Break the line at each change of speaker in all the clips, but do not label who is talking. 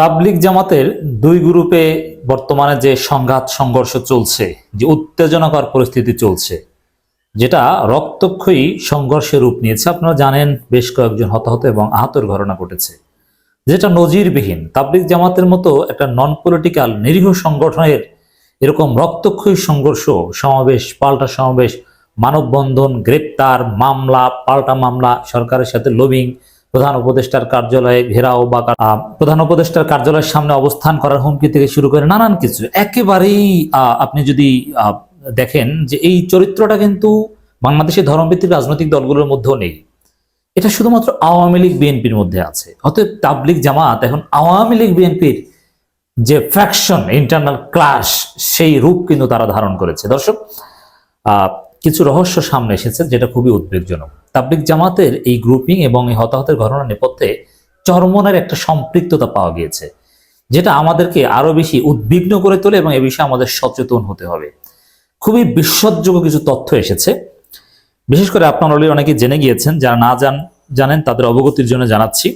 তাবলিগ জামাতের দুই গ্রুপে বর্তমানে যে সংঘাত, সংঘর্ষ চলছে, যে উত্তেজনাকর পরিস্থিতি চলছে, যেটা রক্তক্ষয়ী সংঘর্ষের রূপ নিয়েছে, আপনারা জানেন বেশ কয়েকজন হতাহত এবং আহতর ঘটনা ঘটেছে, যেটা নজিরবিহীন। তাবলিগ জামাতের মতো একটা নন পলিটিক্যাল নিরীহ সংগঠনের এরকম রক্তক্ষয়ী সংঘর্ষ, সমাবেশ, পাল্টা সমাবেশ, মানববন্ধন, গ্রেপ্তার, মামলা, পাল্টা মামলা, সরকারের সাথে লবিং প্রধান উপদেষ্টার কার্যালয়ে ঘেরাও বা প্রধান উপদেষ্টার কার্যালয়ের সামনে অবস্থান করার হুমকি থেকে শুরু করে নানান কিছু। একেবারেই আপনি যদি দেখেন যে এই চরিত্রটা কিন্তু বাংলাদেশের ধর্মভিত্তিক রাজনৈতিক দলগুলোর মধ্যেও নেই। এটা শুধুমাত্র আওয়ামী লীগ বিএনপির মধ্যে আছে। অতএব তাবলিগ জামাত এখন আওয়ামী লীগ বিএনপির যে ফ্র্যাকশন ইন্টারনাল ক্লাশ সেই রূপ কিন্তু তারা ধারণ করেছে। দর্শক কিছু রহস্য সামনে এসেছে যেটা খুবই উদ্বেগজনক। তাবলিগ জামাতের এই গ্রুপিং এবং এই হতাহতের ঘটনার নেপথ্যে চরমনের একটা সম্পৃক্ততা পাওয়া গিয়েছে, যেটা আমাদেরকে আরও বেশি উদ্বিগ্ন করে তোলে এবং এ বিষয়ে আমাদের সচেতন হতে হবে। খুবই বিশ্বাসযোগ্য কিছু তথ্য এসেছে। বিশেষ করে আপনারা অলরেডি অনেকে জেনে গিয়েছেন, যারা না জান, জানেন তাদের অবগতির জন্য জানাচ্ছি।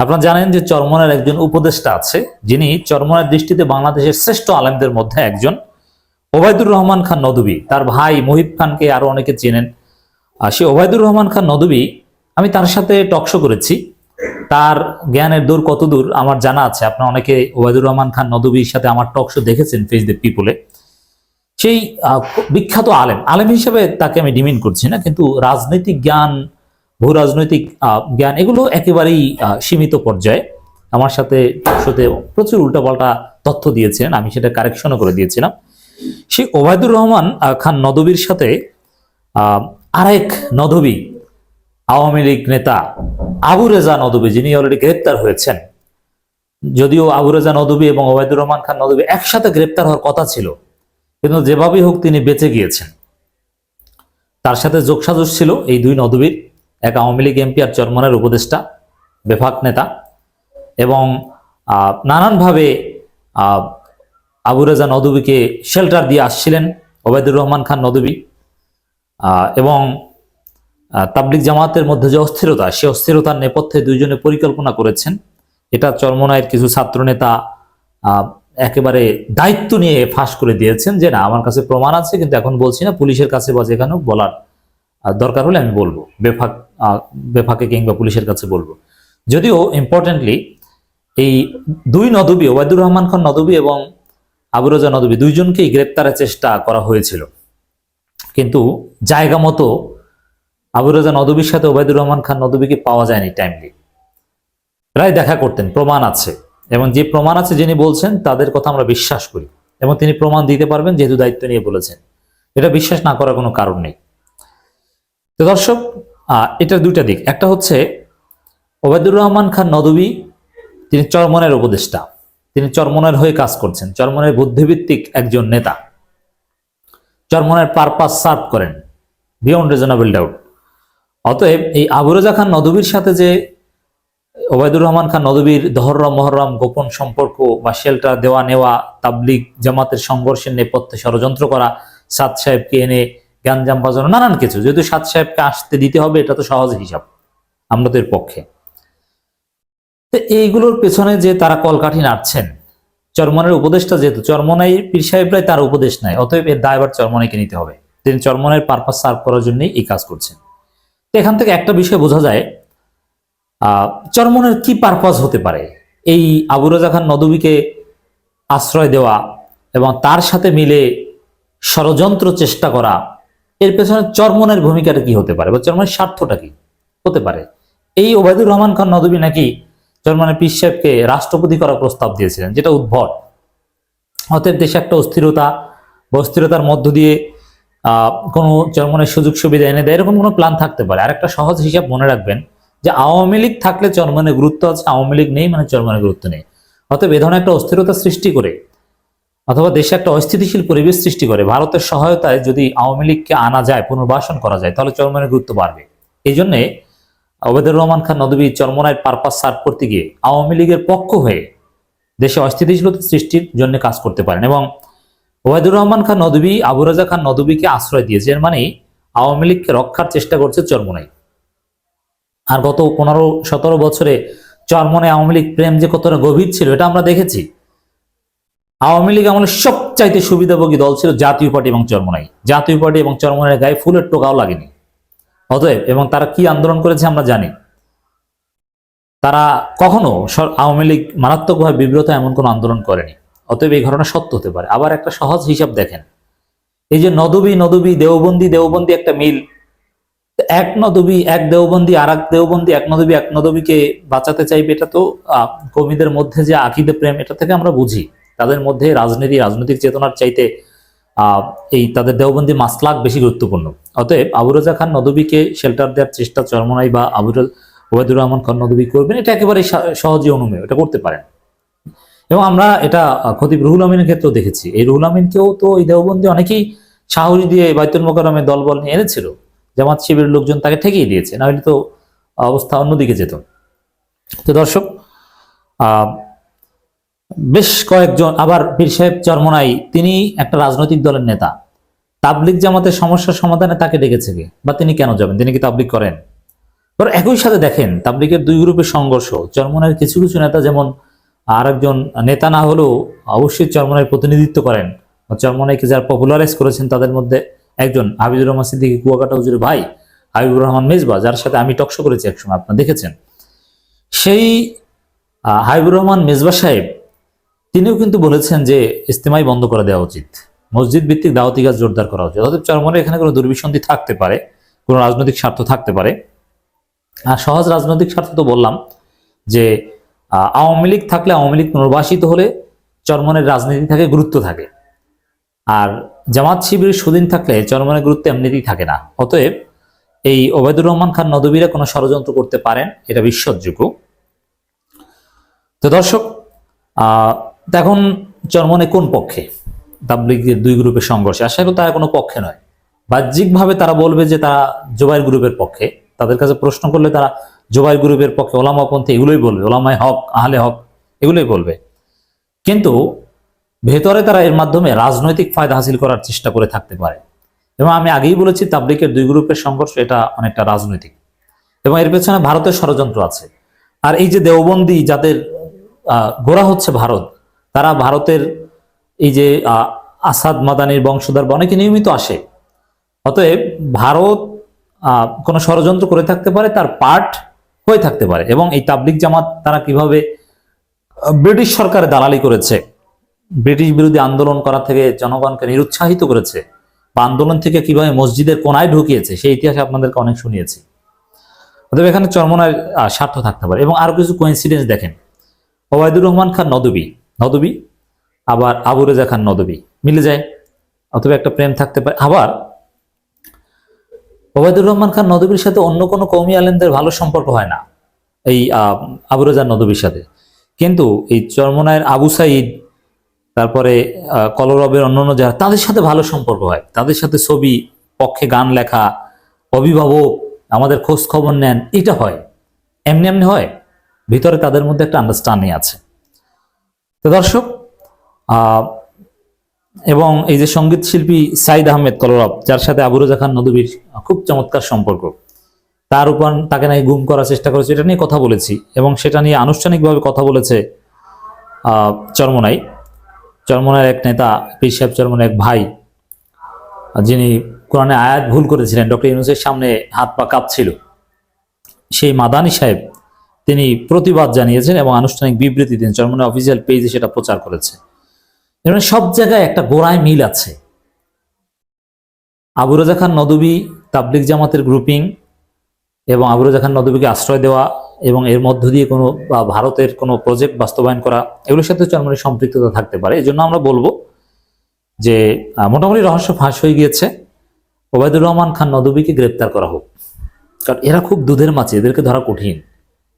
আপনারা জানেন যে চরমনের একজন উপদেষ্টা আছে, যিনি চরমনের দৃষ্টিতে বাংলাদেশের শ্রেষ্ঠ আলেমদের মধ্যে একজন। ওবায়দুর রহমান খান নদবী, তার ভাই মহিব খানকে আরও অনেকে চেনেন। আর সে ওবায়দুর রহমান খান নদবী, আমি তার সাথে টকশো করেছি। তার জ্ঞানের দূর কত দূর আমার জানা আছে। আপনারা অনেকে ওবায়দুর রহমান খান নদবীর সাথে আমার টকশো দেখেছেন ফেস দ্য পিপলে সেই বিখ্যাত আলেম। আলেম হিসেবে তাকে আমি ডিমিন করছি না, কিন্তু রাজনৈতিক জ্ঞান ভূ রাজনৈতিক জ্ঞান, এগুলো একেবারেই সীমিত পর্যায়ে। আমার সাথে টকশোতে প্রচুর উল্টাপাল্টা তথ্য দিয়েছিলেন, আমি সেটা কারেকশনও করে দিয়েছিলাম। সেই ওবায়দুর রহমান খান নদবীর সাথে আরেক নদবী, আওয়ামী লীগ নেতা আবু রেজা নদবী, যিনি অলরেডি গ্রেপ্তার হয়েছেন। যদিও আবু রেজা নদবী এবং ওবায়দুর রহমান খান নদবী একসাথে গ্রেপ্তার হওয়ার কথা ছিল, কিন্তু যেভাবেই হোক তিনি বেঁচে গিয়েছেন। তার সাথে যোগসাজস ছিল এই দুই নদবীর, এক আওয়ামী লীগ এমপি আর চরমনের উপদেষ্টা, বেফাক নেতা এবং নানানভাবে আবু রেজা নদবীকে শেল্টার দিয়ে আসছিলেন ওবায়দুর রহমান খান নদবী। এবং আহ, তাবলিগ জামাতের মধ্যে যে অস্থিরতা সে অস্থিরতার নেপথ্যে দুইজনে পরিকল্পনা করেছেন। এটা চরমনায়ের কিছু ছাত্রনেতা একেবারে দায়িত্ব নিয়ে ফাঁস করে দিয়েছেন যে না আমার কাছে প্রমাণ আছে কিন্তু এখন বলছি না পুলিশের কাছে বা যেখানে বলার দরকার হলে আমি বলব বেফাক বেফাকে কিংবা পুলিশের কাছে বলব। যদিও ইম্পর্টেন্টলি এই দুই নদবী ওবায়দুর রহমান খান নদবী এবং আবু রাজা নদবী দুইজনকেই গ্রেপ্তারের চেষ্টা করা হয়েছিল। কিন্তু জায়গা মতো আবু রাজা নদবীর সাথে ওবায়দুর রহমান খান নদবীকে পাওয়া যায়নি টাইমলি প্রায় দেখা করতেন, প্রমাণ আছে। এবং যে প্রমাণ আছে যিনি বলছেন, তাদের কথা আমরা বিশ্বাস করি। এবং তিনি প্রমাণ দিতে পারবেন যেহেতু দায়িত্ব নিয়ে বলেছেন। এটা বিশ্বাস না করার কোনো কারণ নেই। তো দর্শক এটার দুইটা দিক। একটা হচ্ছে, ওবায়দুর রহমান খান নদবী, তিনি চরমনের উপদেষ্টা। তিনি চরমনের হয়ে কাজ করছেন। চরমনের বুদ্ধিভিত্তিক একজন নেতা। চরমনের পারপাস সার্ভ করেন। Beyond reasonable doubt. অতএব এই আবু রাজা খান নদবীর সাথে যে ওবায়দুর রহমান খান নদবীর দহরম মহরম গোপন সম্পর্ক বা শেল্টার দেওয়া নেওয়া তাবলিগ জামাতের সংঘর্ষের নেপথ্যে ষড়যন্ত্র করা, সাদ সাহেবকে এনে গ্যাঞ্জাম বাজানো, নানান কিছু। যেহেতু সাদ সাহেবকে আসতে দিতে হবে, এটা তো সহজ হিসাব। আমরা তো এইগুলোর পেছনে যে তারা কলকাঠি নাড়ছেন চরমনের উপদেশটা যেহেতু, চরমনাই পীর সাহেবরাই তার উপদেশ নেয়, অতএব এর দায়বার চরমনাইকে নিতে হবে। তিনি চরমনের পারপাস সার্ভ করার জন্যই এই কাজ করছেন। তো এখান থেকে একটা বিষয় বোঝা যায় চরমনের কি পারপাস হতে পারে? এই আবু রাজা খান নদবীকে আশ্রয় দেওয়া এবং তার সাথে মিলে ষড়যন্ত্র চেষ্টা করা, এর পেছনে চরমনের ভূমিকাটা কি হতে পারে বা চরমনের স্বার্থটা কি? হতে পারে। এই ওবায়দুর রহমান খান নদবী নাকি চরমনের পীর সাহেবকে রাষ্ট্রপতি করার প্রস্তাব দিয়েছিলেন, যেটা উদ্ভট। অতএব দেশে একটা অস্থিরতা, অস্থিরতার মধ্য দিয়ে কোনো চরমনের সুযোগ সুবিধা এনে দেয়, এরকম কোনো প্ল্যান থাকতে পারে। আর একটা সহজ হিসাব মনে রাখবেন যে আওয়ামী লীগ থাকলে চরমনের গুরুত্ব আছে, আওয়ামী লীগ নেই মানে চরমনের গুরুত্ব নেই। অতএব এ ধরনের একটা অস্থিরতা সৃষ্টি করে, অথবা দেশে একটা অস্থিতিশীল পরিবেশ সৃষ্টি করে, ভারতের সহায়তায় যদি আওয়ামী লীগকে আনা যায়, পুনর্বাসন করা যায়, তাহলে চরমনের গুরুত্ব বাড়বে। এই জন্যে ওবেদুর রহমান খান নদবী চরমনায় পারপাস সার্ভ করতে গিয়ে আওয়ামী লীগের পক্ষ হয়ে দেশে অস্থিতিশীলতা সৃষ্টির জন্য কাজ করতে পারেন এবং ওবায়দুর রহমান খান নদবী আবু রাজা খান নদবীকে আশ্রয় দিয়েছে। এর মানে আওয়ামী লীগকে রক্ষার চেষ্টা করছে চরমনাই। আর গত পনেরো, সতেরো বছরে চরমনে আওয়ামী লীগ প্রেম যে কতটা গভীর ছিল, এটা আমরা দেখেছি। আওয়ামী লীগ আমলে সবচাইতে সুবিধাভোগী দল ছিল জাতীয় পার্টি এবং চরমনাই। জাতীয় পার্টি এবং চরমনাইয়ের গায়ে ফুলের টোকাও লাগেনি। অতএব, এবং তারা কি আন্দোলন করেছে আমরা জানি। তারা কখনো আওয়ামী লীগ মারাত্মকভাবে বিব্রত এমন কোনো আন্দোলন করেনি। অতএব এই ঘটনা সত্য হতে পারে। আবার একটা সহজ হিসাব দেখেন। এই যে নদবী নদবী, দেওবন্দি দেওবন্দি একটা মিল। এক নদবী, এক দেওবন্দি আর এক দেওবন্দি, এক নদবী, এক নদবীকে বাঁচাতে চাইবে, এটা তো কর্মীদের মধ্যে যে আকিদে প্রেম, এটা থেকে আমরা বুঝি। তাদের মধ্যে রাজনীতি, রাজনৈতিক চেতনার চাইতে এই তাদের দেওবন্দি মাসলাক বেশি গুরুত্বপূর্ণ। অতএব আবু রাজা খান নদবীকে শেল্টার দেওয়ার চেষ্টা চরমনাই বা আবু ওবায়দুর রহমান খান নদবী করবেন, এটা একেবারে সহজে অনুমেয়, এটা করতে পারেন। এবং আমরা এটা খতিব রুহুল আমিনের ক্ষেত্রেও দেখেছি। এই রুহুল আমিনকেও তো এই দেওবন্দি অনেকেই সাহস দিয়ে বাইতুল মোকারমে দলবল নিয়ে এনেছিল। জামাত শিবিরের লোকজন তাকে ঠেকিয়ে দিয়েছে নাহলে তো অবস্থা অন্যদিকে যেত। তো দর্শক বেশ কয়েকজন, আবার পীর সাহেব চরমনাই, তিনি একটা রাজনৈতিক দলের নেতা। তাবলিক জামাতের সমস্যার সমাধানে তাকে ডেকেছে কে? বা তিনি কেন যাবেন? তিনি কি তাবলিক করেন? এবার একই সাথে দেখেন তাবলিকের দুই গ্রুপের সংঘর্ষ। চরমনের কিছু কিছু নেতা যেমন, আর একজন নেতা না হলেও অবশ্যই চরমনের প্রতিনিধিত্ব করেন। চরমনাইকে যারা পপুলারাইজ করেছেন, তাদের মধ্যে একজন হাবিবুর রহমান সিদ্দিকী, কুয়াকাটা হুজুরের ভাই, হাবিবুর রহমান মেজবা, যার সাথে আমি টকশো করেছি একসময়, আপনারা দেখেছেন। সেই হাবিবুর রহমান মেজবা সাহেব তিনিও কিন্তু বলেছেন যে ইস্তেমাই বন্ধ করে দেওয়া উচিত। মসজিদ ভিত্তিক দাওয়াতি কাজ জোরদার করা উচিত। অতএব চরমনে এখানে কোনো দুর্বিসন্ধি থাকতে পারে, কোনো রাজনৈতিক স্বার্থ থাকতে পারে। আর সহজ রাজনৈতিক স্বার্থ তো বললাম যে আওয়ামী লীগ থাকলে আওয়ামী লীগ পুনর্বাসিত হলে চরমনের রাজনীতি থাকে গুরুত্ব থাকে। আর জামাত শিবির সুদিন থাকলে চরমনের গুরুত্ব এমনিতেই থাকে না। অতএব এই ওবায়দুর রহমান খান নদবীরা কোনো ষড়যন্ত্র করতে পারেন, এটা বিশ্বাসযোগ্য তো দর্শক এখন চরমনে কোন পক্ষে? তাবলিগের দুই গ্রুপের সংঘর্ষে। আশা করি তারা কোনো পক্ষে নয়। বাহ্যিকভাবে তারা বলবে যে তারা জোবাইর গ্রুপের পক্ষে। তাদের কাছে প্রশ্ন করলে তারা জোবাইর গ্রুপের পক্ষে ওলামাপন্থী এগুলোই বলবে। ওলামায় হক, আহলে হক, এগুলোই বলবে। কিন্তু ভেতরে তারা এর মাধ্যমে রাজনৈতিক ফায়দা হাসিল করার চেষ্টা করে থাকতে পারে। এবং আমি আগেই বলেছি তাবলিকের দুই গ্রুপের সংঘর্ষ এটা অনেকটা রাজনৈতিক। এবং এর পেছনে ভারতের ষড়যন্ত্র আছে। আর এই যে দেওবন্দি যাদের গোড়া হচ্ছে ভারত তারা ভারতের এই যে আসাদ মাদানির বংশধর অনেকে নিয়মিত আসে। অতএব ভারত কোনো ষড়যন্ত্র করে থাকতে পারে, তার পার্ট হয়ে থাকতে পারে এবং এই তাবলিক জামাত তারা কীভাবে ব্রিটিশ সরকারের দালালি করেছে, ব্রিটিশ বিরোধী আন্দোলন করা থেকে জনগণকে নিরুৎসাহিত করেছে বা আন্দোলন থেকে কীভাবে মসজিদের কোনায় ঢুকিয়েছে, সেই ইতিহাস আপনাদেরকে অনেক শুনিয়েছি। অতএব এখানে চরমনার স্বার্থ থাকতে পারে এবং আরও কিছু কোইন্সিডেন্স দেখেন। ওবায়দুর রহমান খান নদবী নদবী, আবার আবু রেজা খান নদবী। মিলে যায়, অথবা একটা প্রেম থাকতে পারে। আবার ওবায়দুর রহমান খান নদবীর সাথে অন্য কোনো কৌমি আলেমদের ভালো সম্পর্ক হয় না, এই আবু রেজা নদবীর সাথে। কিন্তু এই চরমনায়ের আবু সাইদ, তারপরে কলরবের অন্যান্য যারা, তাদের সাথে ভালো সম্পর্ক হয়। তাদের সাথে ছবি, পক্ষে গান লেখা, অভিভাবক, আমাদের খোঁজ খবর নেন, এটা হয়। এমনি এমনি হয়। ভিতরে তাদের মধ্যে একটা আন্ডারস্ট্যান্ডিং আছে। তো দর্শক এবং এই যে সংগীত শিল্পী সাইদ আহমেদ কলরব যার সাথে আবু রাজা খান নদীর খুব চমৎকার সম্পর্ক, তার উপর তাকে নাকি গুম করার চেষ্টা করেছে, এটা নিয়ে কথা বলেছি এবং সেটা নিয়ে আনুষ্ঠানিকভাবে কথা বলেছে চরমনাই। চরমনায়ের এক নেতা, পীর সাহেব চরমনের এক ভাই, যিনি কোরআনে আয়াত ভুল করেছিলেন, ডক্টর ইউনুসের সামনে হাত পা কাঁপছিল। সেই মাদানী সাহেব তিনি প্রতিবাদ জানিয়েছেন এবং আনুষ্ঠানিক বিবৃতি দিন চরমনের অফিসিয়াল পেজে সেটা প্রচার করেছে। এখানে সব জায়গায় একটা গোড়ায় মিল আছে। আবু রাজা খান নদবী তাবলিক জামাতের গ্রুপিং এবং আবু রাজা খান নদবীকে আশ্রয় দেওয়া এবং এর মধ্য দিয়ে কোনো বা ভারতের কোনো প্রজেক্ট বাস্তবায়ন করা, এগুলোর সাথে চরমনের সম্পৃক্ততা থাকতে পারে। এই জন্য আমরা বলব যে মোটামুটি রহস্য ফাঁস হয়ে গিয়েছে। ওবায়দুর রহমান খান নদবীকে গ্রেপ্তার করা হোক। কারণ এরা খুব দুধের মাছ, এদেরকে ধরা কঠিন।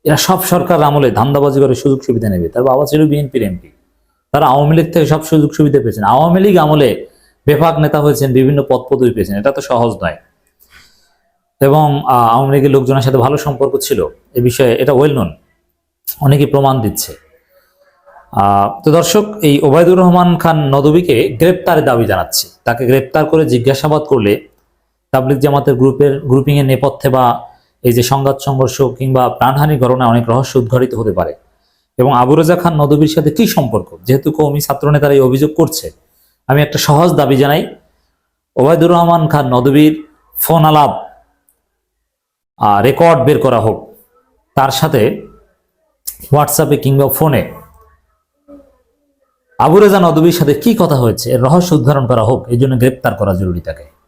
এরা সব সরকার আমলে ধান্দাবাজি করে সুযোগ সুবিধা নেবে। তার বাবা ছিল বিএনপির এমপি। তারা আওয়ামী লীগ থেকে সব সুযোগ সুবিধা পেয়েছেন। আওয়ামী লীগ আমলে বেফাক নেতা হয়েছেন, বিভিন্ন পদ পদবি পেয়েছেন। এটা তো সহজ নয়। এবং আওয়ামী লীগের লোকজনের সাথে ভালো সম্পর্ক ছিল। এ বিষয়ে এটা ওয়েল নোন অনেকেই প্রমাণ দিচ্ছে। তো দর্শক, এই ওবায়দুর রহমান খান নদবীকে গ্রেপ্তারের দাবি জানাচ্ছি। তাকে গ্রেপ্তার করে জিজ্ঞাসাবাদ করলে তাবলিক জামাতের গ্রুপের, গ্রুপিংয়ের নেপথ্যে বা এই যে সংঘাত, সংঘর্ষ কিংবা প্রাণহানি ঘটনায় অনেক রহস্য উদ্ঘাটিত হতে পারে। এবং আবু রাজা খান নদবীর সাথে কি সম্পর্ক? যেহেতু কৌমি ছাত্রনেতারা এই অভিযোগ করছে। আমি একটা সহজ দাবি জানাই। ওবায়দুর রহমান খান নদবীর ফোন আলাপ রেকর্ড বের করা হোক। তার সাথে হোয়াটসঅ্যাপে কিংবা ফোনে আবু রেজা নদবীর সাথে কি কথা হয়েছে? এর রহস্য উদ্ধারণ করা হোক। এই জন্য গ্রেপ্তার করা জরুরি তাকে।